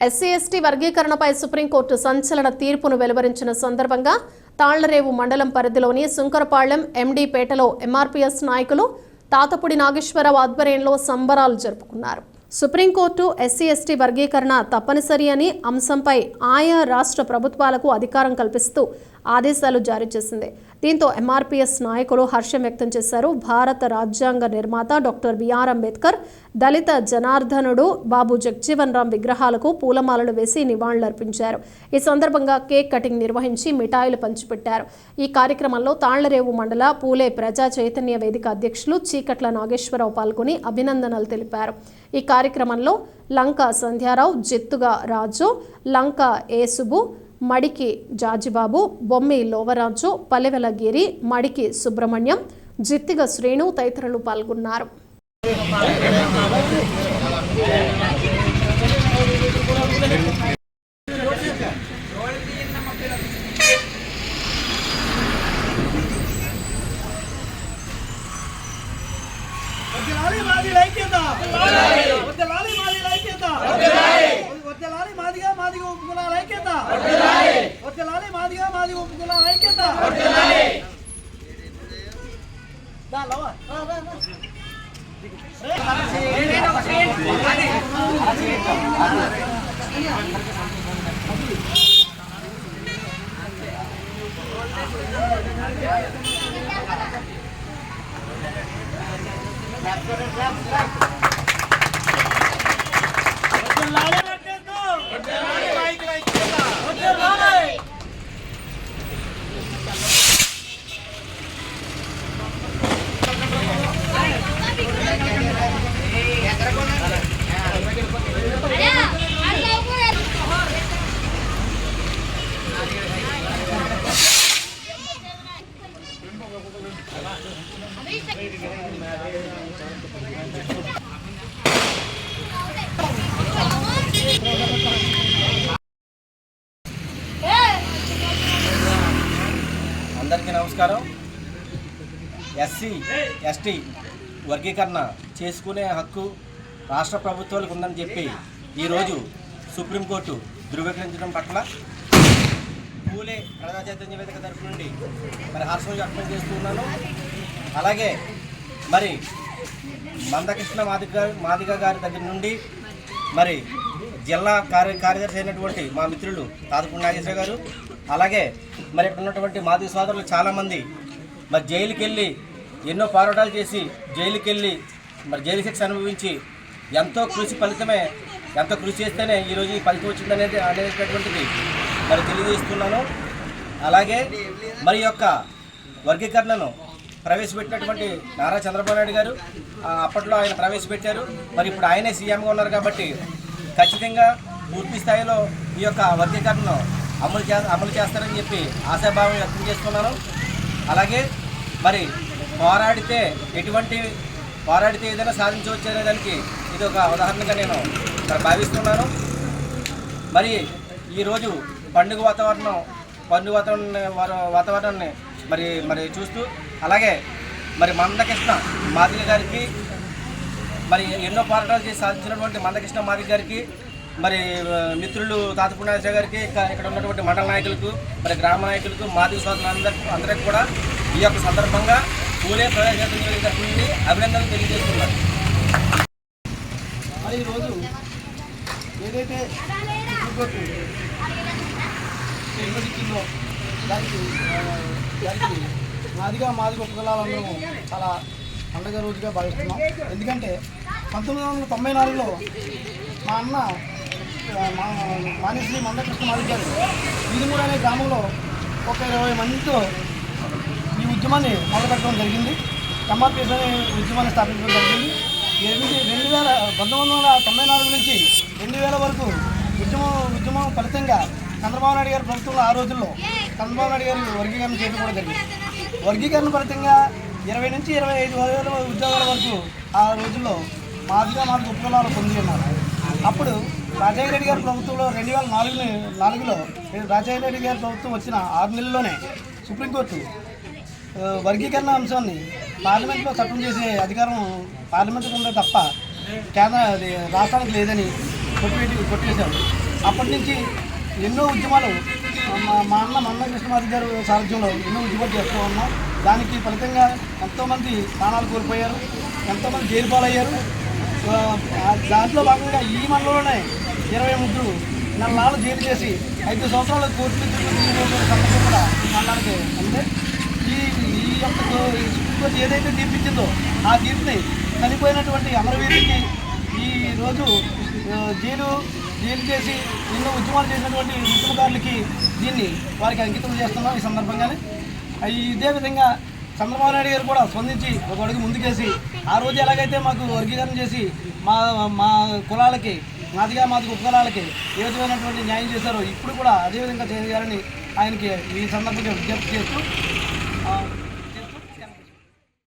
SC ST వర్గీకరణపై supreme court సంచలన తీర్పును వెలువరించిన సందర్భంగా తాళ్ళరేవు మండలం పరిధిలోని సుంకరపాళ్ళెం ఎండీపేటలో ఎంఆర్పీఎస్ నాయకులు తాతపుడి నాగేశ్వరరావు ఆధ్వర్యంలో సంబరాలు జరుపుకున్నారు. సుప్రీంకోర్టు ఎస్సీ ఎస్టీ వర్గీకరణ తప్పనిసరి అని అంశంపై ఆయా రాష్ట్ర ప్రభుత్వాలకు అధికారం కల్పిస్తూ ఆదేశాలు జారీ చేసింది. దీంతో ఎంఆర్పీఎస్ నాయకులు హర్షం వ్యక్తం చేశారు. భారత రాజ్యాంగ నిర్మాత డాక్టర్ బిఆర్ అంబేద్కర్ దళిత జనార్దనుడు బాబు జగ్జీవన్ రామ్ విగ్రహాలకు పూలమాలలు వేసి నివాళులర్పించారు. ఈ సందర్భంగా కేక్ కటింగ్ నిర్వహించి మిఠాయిలు పంచిపెట్టారు. ఈ కార్యక్రమంలో తాళ్ళరేవు మండల పూలే ప్రజా చైతన్య వేదిక అధ్యక్షులు చీకట్ల నాగేశ్వరరావు పాల్గొని అభినందనలు తెలిపారు. ఈ కార్యక్రమంలో లంక సంధ్యారావు జిత్తుగా రాజు లంక ఏసుబు మడికి జాజిబాబు బొమ్మి లోవరాజు పల్లెవెల గిరి మడికి సుబ్రహ్మణ్యం జిత్తిగ శ్రేణు తదితరులు పాల్గొన్నారు. మాదిగా మాదిగా ఒప్పుకున్నాల ఐక్యత వద్దలాలి మాదిగా మాదిగా ఒప్పుకున్నాల ఐక్యత దా, లవ్వ. రా, రా, రా. వద్దలాలి ఐక్యత. వద్దలాలి మాదిగా ఐక్యత. వద్దలాలి. అందరికీ నమస్కారం. ఎస్సీ ఎస్టీ వర్గీకరణ చేసుకునే హక్కు రాష్ట్ర ప్రభుత్వాలకు ఉందని చెప్పి ఈరోజు సుప్రీంకోర్టు ధృవీకరించడం పట్ల పూలే ప్రజా చైతన్య వేదిక తరఫు నుండి మరి హర్షం వ్యక్తం చేస్తున్నాను. అలాగే మరి మందకృష్ణ మాదిగ మాదిగ గారి దగ్గర నుండి మరి జిల్లా కార్య కార్యదర్శి అయినటువంటి మా మిత్రులు తాతపూడి నాగేశ్వర గారు అలాగే మరి ఇక్కడ ఉన్నటువంటి మాది సోదరులు చాలామంది మరి జైలుకి వెళ్ళి ఎన్నో పోరాటాలు చేసి జైలుకి వెళ్ళి మరి జైలు శిక్ష అనుభవించి ఎంతో కృషి ఫలితమే ఎంతో కృషి చేస్తేనే ఈరోజు ఈ ఫలితం వచ్చిందనేది అనేటటువంటిది మరి తెలియజేస్తున్నాను. అలాగే మరి యొక్క వర్గీకరణను ప్రవేశపెట్టినటువంటి నారా చంద్రబాబు నాయుడు గారు అప్పట్లో ఆయన ప్రవేశపెట్టారు. మరి ఇప్పుడు ఆయనే సీఎంగా ఉన్నారు కాబట్టి ఖచ్చితంగా పూర్తి స్థాయిలో ఈ యొక్క వర్గీకరణను అమలు చే అమలు చేస్తారని చెప్పి ఆశాభావం వ్యక్తం చేసుకున్నాను అలాగే మరి పోరాడితే ఎటువంటి పోరాడితే ఏదైనా సాధించవచ్చు అనే దానికి ఇది ఒక ఉదాహరణగా నేను భావిస్తున్నాను. మరి ఈరోజు పండుగ వాతావరణం పండుగ వాతావరణం వాతావరణాన్ని మరి మరి చూస్తూ అలాగే మరి మందకృష్ణ మాదిరి గారికి మరి ఎన్నో పోరాటాలు చేసి సాధించినటువంటి మందకృష్ణ మాదిరి గారికి మరి మిత్రులు మిత్రులు తాతపుణేశ్వర గారికి ఇక్కడ ఉన్నటువంటి మండల నాయకులకు మరి గ్రామ నాయకులకు మాదిక సోదరులందరికీ అందరికీ కూడా ఈ యొక్క సందర్భంగా పూలే ప్రజాసేవ నుండి అభినందనలు తెలియజేస్తున్నారు. మరి ఈరోజు ఏదైతే సుప్రీంకోర్టు నిర్వహించిందో దానికి దానికి మాదిగా మాదిగా ఉపకులాలందరము చాలా పండగ రోజుగా భావిస్తున్నాం. ఎందుకంటే పంతొమ్మిది వందల తొంభై నాలుగులో మా అన్న మానేశ్రీ మందకృష్ణ మాదిగ గారు అనే గ్రామంలో ఒక ఇరవై మందితో ఈ ఉద్యమాన్ని మొదలుపెట్టడం జరిగింది. ఎంఆర్పిఎస్ అనే ఉద్యమాన్ని స్థాపించడం జరిగింది. ఎనిమిది రెండు వేల పంతొమ్మిది వందల తొంభై నాలుగు నుంచి రెండు వేల వరకు ఉద్యమం ఉద్యమం ఫలితంగా చంద్రబాబు నాయుడు గారి ప్రభుత్వంలో ఆ రోజుల్లో చంద్రబాబు నాయుడు గారి వర్గీకరణ చేయడం కూడా జరిగింది. వర్గీకరణ ఫలితంగా ఇరవై నుంచి ఇరవై ఐదు వేల ఉద్యోగాల వరకు ఆ రోజుల్లో మాదిగా మాదిగా ఉపకులాలు పొంది ఉన్నారు అప్పుడు రాజయ్య రెడ్డి గారి ప్రభుత్వంలో రెండు వేల నాలుగు నాలుగులో రాజయ్య రెడ్డి గారి ప్రభుత్వం వచ్చిన ఆరు నెలల్లోనే సుప్రీంకోర్టు వర్గీకరణ అంశాన్ని పార్లమెంట్లో చట్టం చేసే అధికారం పార్లమెంట్కి ఉండే తప్ప కేంద్ర అది రాష్ట్రానికి లేదని కొట్టి కొట్టేశారు. అప్పటి నుంచి ఎన్నో ఉద్యమాలు మా మా అన్న మన్న కృష్ణమాధి గారు సారథ్యంలో ఎన్నో ఉద్యమాలు చేస్తూ ఉన్నాం. దానికి ఫలితంగా ఎంతోమంది ప్రాణాలు కోల్పోయారు ఎంతోమంది జైలు పాలయ్యారు దాంట్లో భాగంగా ఈ మండలంలోనే ఇరవై ముగ్గురు నల్లాలు జైలు చేసి ఐదు సంవత్సరాల కోర్టు సందర్భం కూడా మాట్లాడితే అంటే ఈ ఈ యొక్క ఈ సుప్రీంకోర్టు ఏదైతే తీర్పిచ్చిందో ఆ తీర్పుని చనిపోయినటువంటి అమరవీరుడికి ఈ రోజు జైలు జైలు చేసి ఎన్నో ఉద్యమాలు చేసినటువంటి ఉద్యమకారులకి దీన్ని వారికి అంకితం చేస్తున్నాం ఈ సందర్భంగానే. ఇదే విధంగా చంద్రబాబు నాయుడు గారు కూడా స్పందించి ఒక అడుగు ముందుకేసి ఆ రోజు ఎలాగైతే మాకు వర్గీకరణ చేసి మా మా కులాలకి మాదిగా మాదిగా ఉపకులాలకి ఏ విధమైనటువంటి న్యాయం చేశారో ఇప్పుడు కూడా అదేవిధంగా చేయాలని ఆయనకి ఈ సందర్భంగా విజ్ఞప్తి చేస్తూ